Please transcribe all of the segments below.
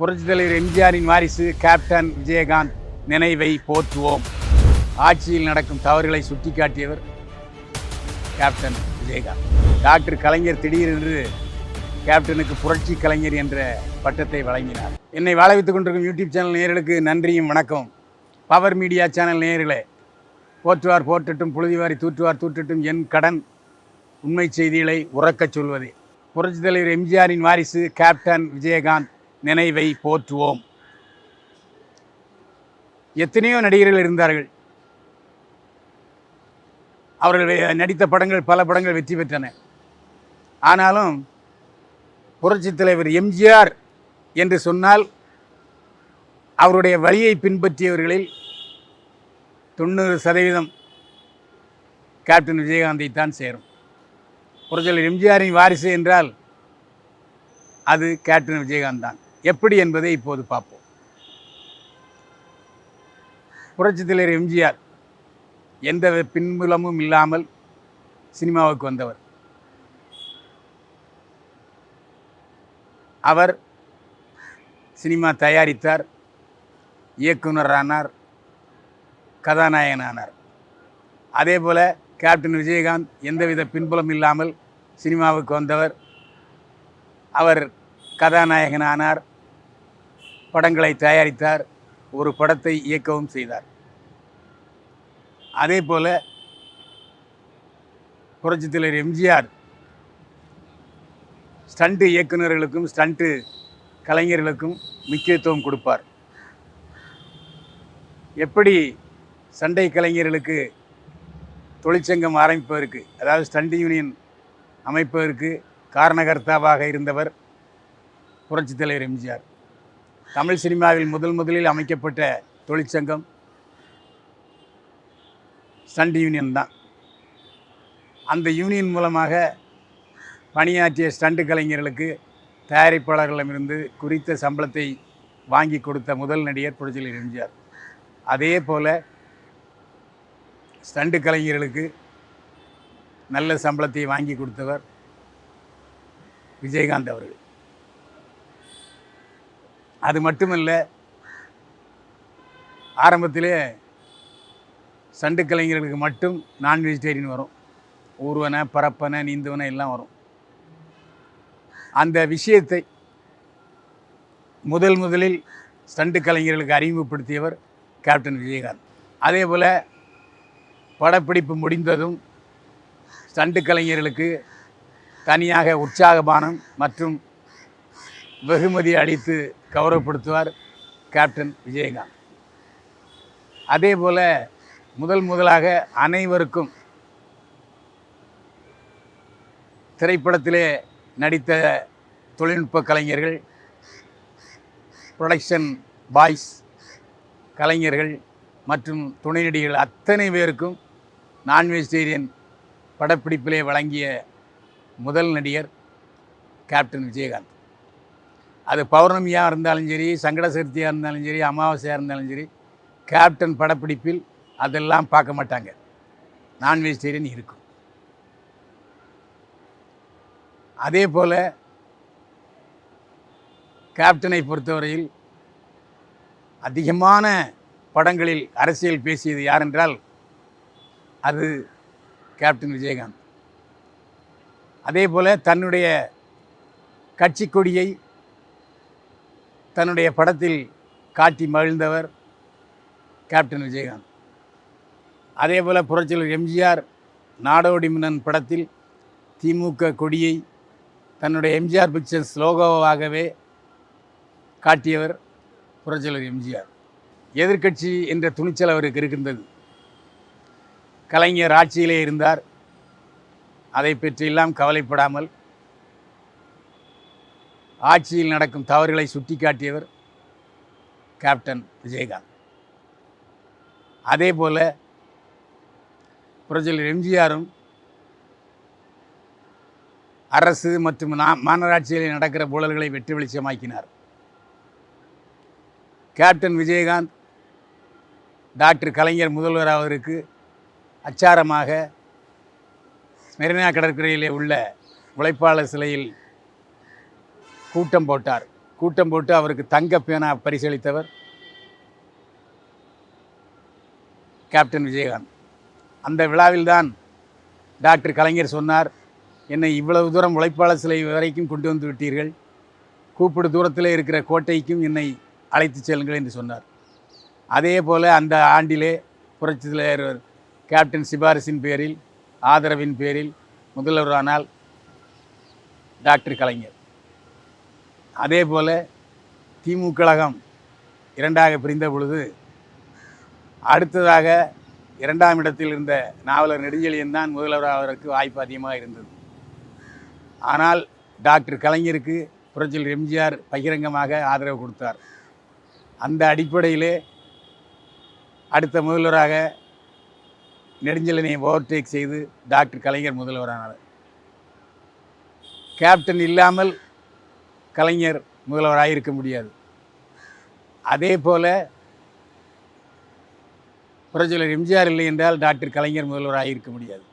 புரட்சித் தலைவர் எம்ஜிஆரின் வாரிசு கேப்டன் விஜயகாந்த் நினைவை போற்றுவோம். ஆட்சியில் நடக்கும் தவறுகளை சுட்டிக்காட்டியவர் கேப்டன் விஜயகாந்த். டாக்டர் கலைஞர் திடீரென்று கேப்டனுக்கு புரட்சி கலைஞர் என்ற பட்டத்தை வழங்கினார். என்னை வாழ வைத்துக் கொண்டிருக்கும் யூடியூப் சேனல் நேயர்களுக்கு நன்றியும் வணக்கம். பவர் மீடியா சேனல் நேயர்களே போற்றுவார் போற்றட்டும் புழுதிவாரி தூற்றுவார் தூற்றட்டும் என் கடன் உண்மை செய்திகளை உறக்கச் சொல்வதே. புரட்சித் தலைவர் எம்ஜிஆரின் வாரிசு கேப்டன் விஜயகாந்த் நினைவை போற்றுவோம். எத்தனையோ நடிகர்கள் இருந்தார்கள். அவர்கள் நடித்த படங்கள் பல படங்கள் வெற்றி பெற்றன. ஆனாலும் புரட்சித் தலைவர் எம்ஜிஆர் என்று சொன்னால் அவருடைய வழியை பின்பற்றியவர்களில் தொண்ணூறு சதவீதம் கேப்டன் விஜயகாந்தை தான் சேரும். புரட்சியாளர் எம்ஜிஆரின் வாரிசு என்றால் அது கேப்டன் விஜயகாந்த் தான். எப்படி என்பதை இப்போது பார்ப்போம். புரட்சித் தலைவர் எம்ஜிஆர் எந்த பின்புலமும் இல்லாமல் சினிமாவுக்கு வந்தவர். அவர் சினிமா தயாரித்தார் இயக்குனர் ஆனார் கதாநாயகனானார். அதே போல் கேப்டன் விஜயகாந்த் எந்தவித பின்புலம் இல்லாமல் சினிமாவுக்கு வந்தவர். அவர் கதாநாயகனானார் படங்களை தயாரித்தார் ஒரு படத்தை இயக்கவும் செய்தார். அதே போல் புரட்சித் தலைவர் எம்ஜிஆர் ஸ்டண்ட்டு இயக்குனர்களுக்கும் ஸ்டண்ட்டு கலைஞர்களுக்கும் முக்கியத்துவம் கொடுப்பார். எப்படி சண்டை கலைஞர்களுக்கு தொழிற்சங்கம் ஆரம்பிப்பதற்கு அதாவது ஸ்டண்ட் யூனியன் அமைப்பதற்கு காரணகர்த்தாவாக இருந்தவர் புரட்சித் தலைவர் எம்ஜிஆர். தமிழ் சினிமாவில் முதல் முதலில் அமைக்கப்பட்ட தொழிற்சங்கம் ஸ்டண்ட் யூனியன் தான். அந்த யூனியன் மூலமாக பணியாற்றிய ஸ்டண்ட் கலைஞர்களுக்கு தயாரிப்பாளர்களிடமிருந்து குறித்த சம்பளத்தை வாங்கி கொடுத்த முதல் நடிகர் புரட்சியில் எம்ஜிஆர் அதே போல் ஸ்டண்ட் கலைஞர்களுக்கு நல்ல சம்பளத்தை வாங்கி கொடுத்தவர் விஜயகாந்த் அவர்கள். அது மட்டுமல்ல ஆரம்பத்திலே சண்டு கலைஞர்களுக்கு மட்டும் நான் வெஜிடேரியன் வரும். ஊர்வன பரப்பன நீந்துவன எல்லாம் வரும். அந்த விஷயத்தை முதல் முதலில் ஸ்டண்ட் கலைஞர்களுக்கு அறிமுகப்படுத்தியவர் கேப்டன் விஜயகாந்த். அதே போல் படப்பிடிப்பு முடிந்ததும் ஸ்டண்ட் கலைஞர்களுக்கு தனியாக உற்சாகபானம் மற்றும் வெகுமதி அளித்து கௌரவப்படுத்துவார் கேப்டன் விஜயகாந்த். அதே போல் முதல் முதலாக அனைவருக்கும் திரைப்படத்திலே நடித்த தொழில்நுட்ப கலைஞர்கள் ப்ரொடக்ஷன் பாய்ஸ் கலைஞர்கள் மற்றும் துணை நடிகர்கள் அத்தனை பேருக்கும் நான் வெஜிடேரியன் படப்பிடிப்பிலே வழங்கிய முதல் நடிகர் கேப்டன் விஜயகாந்த். அது பௌர்ணமியாக இருந்தாலும் சரி சங்கட சதுர்த்தியாக இருந்தாலும் சரி அமாவாசையாக இருந்தாலும் சரி கேப்டன் படப்பிடிப்பில் அதெல்லாம் பார்க்க மாட்டாங்க. நான் வெஜிடேரியன் இருக்கும். அதே போல் கேப்டனை பொறுத்தவரையில் அதிகமான படங்களில் அரசியல் பேசியது யார் என்றால் அது கேப்டன் விஜயகாந்த். அதே போல் தன்னுடைய கட்சி கொடியை தன்னுடைய படத்தில் காட்டி மகிழ்ந்தவர் கேப்டன் விஜயகாந்த். அதே போல் புரட்சியாளர் எம்ஜிஆர் நாடோடி மன்னன் படத்தில் திமுக கொடியை தன்னுடைய எம்ஜிஆர் பிக்சர்ஸ் லோகோவாகவே காட்டியவர் புரட்சியாளர் எம்ஜிஆர். எதிர்க்கட்சி என்ற துணிச்சல் அவருக்கு இருக்கின்றது. கலைஞர் ஆட்சியிலே இருந்தார். அதை பற்றியெல்லாம் கவலைப்படாமல் ஆட்சியில் நடக்கும் தவறுகளை சுட்டிக்காட்டியவர் கேப்டன் விஜயகாந்த். அதே போல் புரட்சியாளர் எம்ஜிஆரும் அரசு மற்றும் நா- மாநகராட்சியில் நடக்கிற ஊழல்களை வெற்றி வெளிச்சமாக்கினார். கேப்டன் விஜயகாந்த் டாக்டர் கலைஞர் முதல்வர் அவருக்கு அச்சாரமாக மெரினா கடற்கரையிலே உள்ள உழைப்பாளர் சிலையில் கூட்டம் போட்டார். கூட்டம் போட்டு அவருக்கு தங்க பேனா பரிசளித்தவர் கேப்டன் விஜயகாந்த். அந்த விழாவில்தான் டாக்டர் கலைஞர் சொன்னார் என்னை இவ்வளவு தூரம் உழைப்பாளர் சிலை வரைக்கும் கொண்டு வந்து விட்டீர்கள். கூப்பிடு தூரத்தில் இருக்கிற கோட்டைக்கும் என்னை அழைத்துச் செல்லுங்கள் என்று சொன்னார். அதே போல் அந்த ஆண்டிலே புரட்சி தலைவர் கேப்டன் சிபாரிசின் பேரில் ஆதரவின் பேரில் முதல்வரானால் டாக்டர் கலைஞர். அதே போல் திமுக கழகம் இரண்டாக பிரிந்த பொழுது அடுத்ததாக இரண்டாம் இடத்தில் இருந்த நாவலர் நெடுஞ்செழியன் தான் முதல்வராவதற்கு வாய்ப்பு அதிகமாக இருந்தது. ஆனால் டாக்டர் கலைஞருக்கு புரட்சியில் எம்ஜிஆர் பகிரங்கமாக ஆதரவு கொடுத்தார். அந்த அடிப்படையிலே அடுத்த முதல்வராக நெடுஞ்செழியனை ஓவர்டேக் செய்து டாக்டர் கலைஞர் முதல்வரானார். கேப்டன் இல்லாமல் கலைஞர் முதல்வராக இருக்க முடியாது. அதே போல் புரட்சியாளர் எம்ஜிஆர் இல்லை என்றால் டாக்டர் கலைஞர் முதல்வராக இருக்க முடியாது.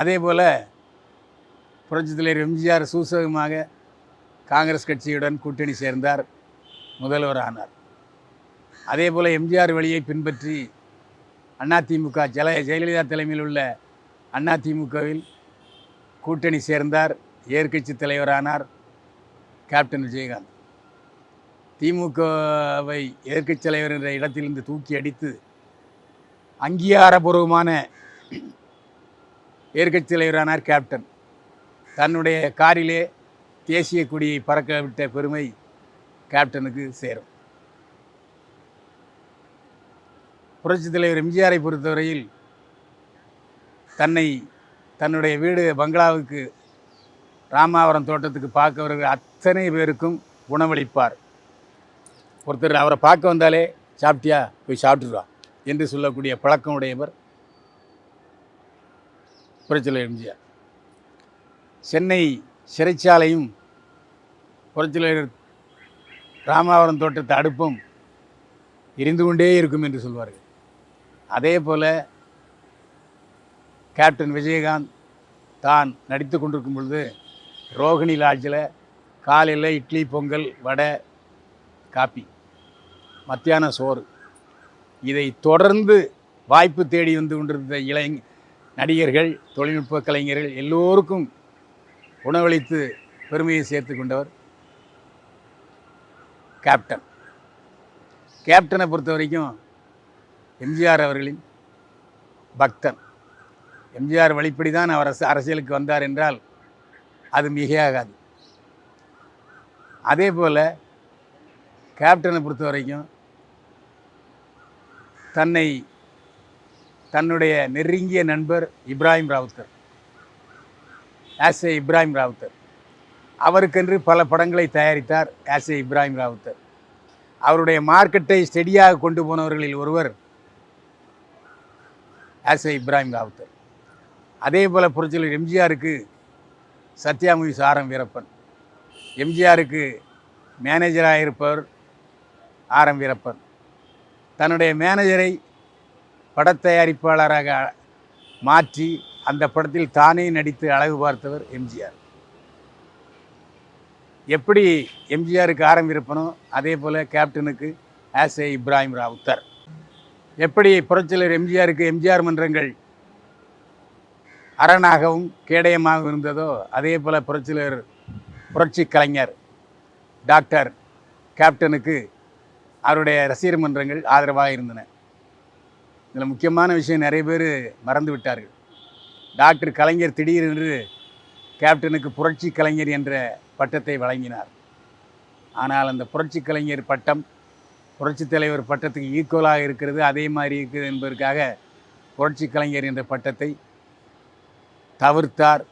அதே போல் புரட்சித் தலைவர் எம்ஜிஆர் சூசகமாக காங்கிரஸ் கட்சியுடன் கூட்டணி சேர்ந்தார் முதல்வர் ஆனார் அதே போல் எம்ஜிஆர் வழியை பின்பற்றி அதிமுக ஜல ஜெயலலிதா தலைமையில் உள்ள அதிமுகவில் கூட்டணி சேர்ந்தார் ஏற்கட்சி தலைவரானார் கேப்டன் விஜயகாந்த். திமுகவை எதிர்க்கட்சி தலைவர் என்ற இடத்திலிருந்து தூக்கி அடித்து அங்கீகாரபூர்வமான எதிர்க்கட்சி தலைவரானார் கேப்டன் தன்னுடைய காரிலே தேசிய கொடியை பறக்க விட்ட பெருமை கேப்டனுக்கு சேரும். புரட்சித் தலைவர் எம்ஜிஆரை பொறுத்தவரையில் தன்னை தன்னுடைய வீடு பங்களாவுக்கு ராமாவரம் தோட்டத்துக்கு பார்க்க வருகிற அத்தனை பேருக்கும் உணவளிப்பார். ஒருத்தர் அவரை பார்க்க வந்தாலே சாப்பிட்டியா? போய் சாப்பிட்டுருவா என்று சொல்லக்கூடிய பழக்கம் உடையவர் புரட்சியில் எம்ஜிஆர். சென்னை சிறைச்சாலையும் புரட்சியில் ராமாவரம் தோட்டத்து அடுப்பும் எரிந்து கொண்டே இருக்கும் என்று சொல்வார்கள். அதே போல் கேப்டன் விஜயகாந்த் தான் நடித்து கொண்டிருக்கும் பொழுது ரோகிணி லாட்ஜில் காலையில் இட்லி பொங்கல் வடை காப்பி மத்தியான சோறு. இதை தொடர்ந்து வாய்ப்பு தேடி வந்து கொண்டிருந்த இளை நடிகர்கள் தொழில்நுட்ப கலைஞர்கள் எல்லோருக்கும் உணவளித்து பெருமையை சேர்த்து கொண்டவர் கேப்டன். கேப்டனை பொறுத்த வரைக்கும் எம்ஜிஆர் அவர்களின் பக்தன். எம்ஜிஆர் வழிப்படி தான் அவர் அரசியலுக்கு வந்தார் என்றால் அது மிகையாகாது. அதே போல் கேப்டனை பொறுத்த வரைக்கும் தன்னை தன்னுடைய நெருங்கிய நண்பர் Ibrahim Rowther. As a Ibrahim Rowther. அவருக்கென்று பல படங்களை தயாரித்தார் ஆஸ் ஏ இப்ராஹிம் ராவுத்தர். அவருடைய மார்க்கெட்டை ஸ்டெடியாக கொண்டு போனவர்களில் ஒருவர் ஆஸ் ஏ இப்ராஹிம் ராவுத்தர். அதே போல் புரட்சியில் எம்ஜிஆருக்கு சத்யாமுகி சாரம் வீரப்பன். எம்ஜிஆருக்கு மேனேஜராக இருப்பவர் ஆரம் வீரப்பன். தன்னுடைய மேனேஜரை படத்தயாரிப்பாளராக மாற்றி அந்த படத்தில் தானே நடித்து அழகு பார்த்தவர் எம்ஜிஆர். எப்படி எம்ஜிஆருக்கு ஆரம் வீரப்பனோ அதே போல் கேப்டனுக்கு ஆஸ் ஏ இப்ராஹிம் ராவுத்தர். எப்படி புரட்சியலர் எம்ஜிஆருக்கு எம்ஜிஆர் மன்றங்கள் அரணாகவும் கேடயமாகவும் இருந்ததோ அதே போல் புரட்சியர் புரட்சி கலைஞர் டாக்டர் கேப்டனுக்கு அவருடைய ரசிகர் மன்றங்கள் ஆதரவாக இருந்தன. இதில் முக்கியமான விஷயம் நிறைய பேர் மறந்து விட்டார்கள். டாக்டர் கலைஞர் திடீரென்று கேப்டனுக்கு புரட்சி கலைஞர் என்ற பட்டத்தை வழங்கினார். ஆனால் அந்த புரட்சி கலைஞர் பட்டம் புரட்சித் தலைவர் பட்டத்துக்கு ஈக்குவலாக இருக்கிறது அதே மாதிரி இருக்குது என்பதற்காக புரட்சி கலைஞர் என்ற பட்டத்தை தவிர்த்தார்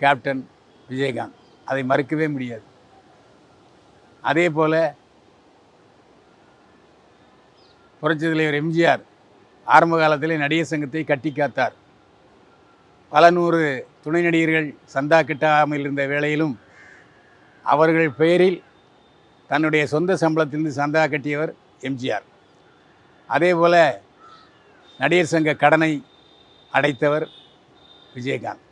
கேப்டன் விஜயகாந்த். அதை மறுக்கவே முடியாது. அதே போல் புரட்சி தலைவர் எம்ஜிஆர் ஆரம்ப காலத்திலே நடிகர் சங்கத்தை கட்டி காத்தார். பல நூறு துணை நடிகர்கள் சந்தா கிட்டாமல் இருந்த வேளையிலும் அவர்கள் பெயரில் தன்னுடைய சொந்த சம்பளத்திலிருந்து சந்தா கட்டியவர் எம்ஜிஆர். அதே போல் நடிகர் சங்க கடனை அடைத்தவர் விஜயகாந்த்.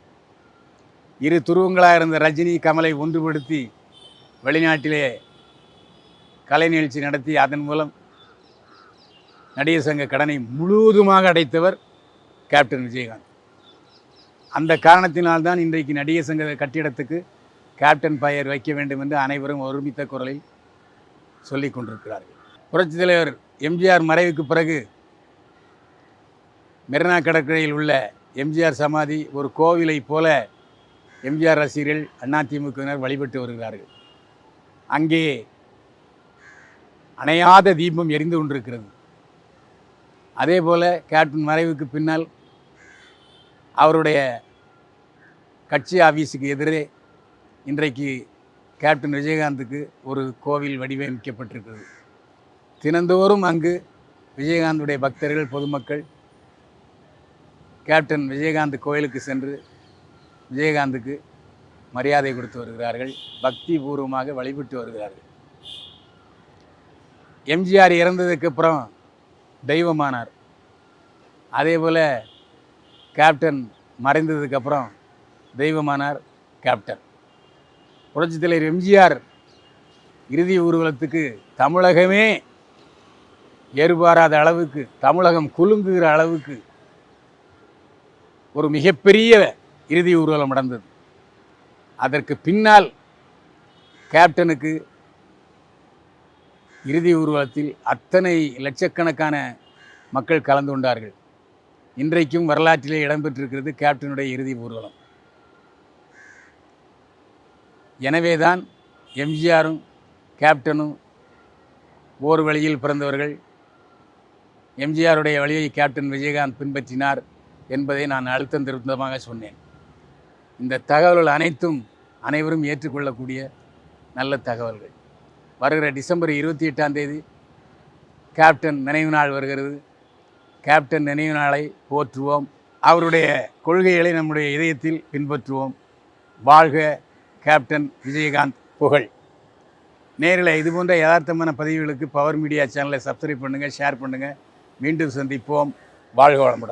இரு துருவங்களாக இருந்த ரஜினி கமலை ஒன்றுபடுத்தி வெளிநாட்டிலே கலை நிகழ்ச்சி நடத்தி அதன் மூலம் நடிகர் சங்க கடனை முழுவதுமாக அடைத்தவர் கேப்டன் விஜயகாந்த். அந்த காரணத்தினால்தான் இன்றைக்கு நடிகர் சங்க கட்டிடத்துக்கு கேப்டன் பெயர் வைக்க வேண்டும் என்று அனைவரும் ஒருமித்த குரலில் சொல்லிக் கொண்டிருக்கிறார்கள். புரட்சித் தலைவர் எம்ஜிஆர் மறைவுக்கு பிறகு மெரினா கடற்கரையில் உள்ள எம்ஜிஆர் சமாதி ஒரு கோவிலை போல எம்ஜிஆர் ரசிகர்கள் அதிமுகவினர் வழிபட்டு வருகிறார்கள். அங்கே அணையாத தீபம் எரிந்து கொண்டிருக்கிறது. அதே போல் கேப்டன் மறைவுக்கு பின்னால் அவருடைய கட்சி ஆஃபீஸுக்கு எதிரே இன்றைக்கு கேப்டன் விஜயகாந்துக்கு ஒரு கோவில் வடிவமைக்கப்பட்டிருக்கிறது. தினந்தோறும் அங்கு விஜயகாந்துடைய பக்தர்கள் பொதுமக்கள் கேப்டன் விஜயகாந்த் கோயிலுக்கு சென்று விஜயகாந்துக்கு மரியாதை கொடுத்து வருகிறார்கள் பக்தி பூர்வமாக வழிபட்டு வருகிறார்கள். எம்ஜிஆர் இறந்ததுக்கு அப்புறம் தெய்வமானார். அதே போல் கேப்டன் மறைந்ததுக்கப்புறம் தெய்வமானார் கேப்டன் புரட்சி தலைவர் எம்ஜிஆர் இறுதி ஊர்வலத்துக்கு தமிழகமே ஏறுபாராத அளவுக்கு தமிழகம் குலுங்குகிற அளவுக்கு ஒரு மிகப்பெரிய இறுதி ஊர்வலம் நடந்தது. அதற்கு பின்னால் கேப்டனுக்கு இறுதி ஊர்வலத்தில் அத்தனை லட்சக்கணக்கான மக்கள் கலந்து கொண்டார்கள். இன்றைக்கும் வரலாற்றிலே இடம்பெற்றிருக்கிறது கேப்டனுடைய இறுதி ஊர்வலம். எனவேதான் எம்ஜிஆரும் கேப்டனும் ஓர் வழியில் பிறந்தவர்கள். எம்ஜிஆருடைய வழியை கேப்டன் விஜயகாந்த் பின்பற்றினார் என்பதை நான் அழுத்தம் திருத்தமாக சொன்னேன். இந்த தகவல்கள் அனைத்தும் அனைவரும் ஏற்றுக்கொள்ளக்கூடிய நல்ல தகவல்கள். வருகிற டிசம்பர் இருபத்தி எட்டாம் தேதி கேப்டன் நினைவு நாள் வருகிறது. கேப்டன் நினைவு நாளை போற்றுவோம். அவருடைய கொள்கைகளை நம்முடைய இதயத்தில் பின்பற்றுவோம். வாழ்க கேப்டன் விஜயகாந்த் புகழ். நேரில் இதுபோன்ற யதார்த்தமான பதிவுகளுக்கு பவர் மீடியா சேனலை சப்ஸ்கிரைப் பண்ணுங்கள் ஷேர் பண்ணுங்கள் மீண்டும் சந்திப்போம். வாழ்க வளமுடன்.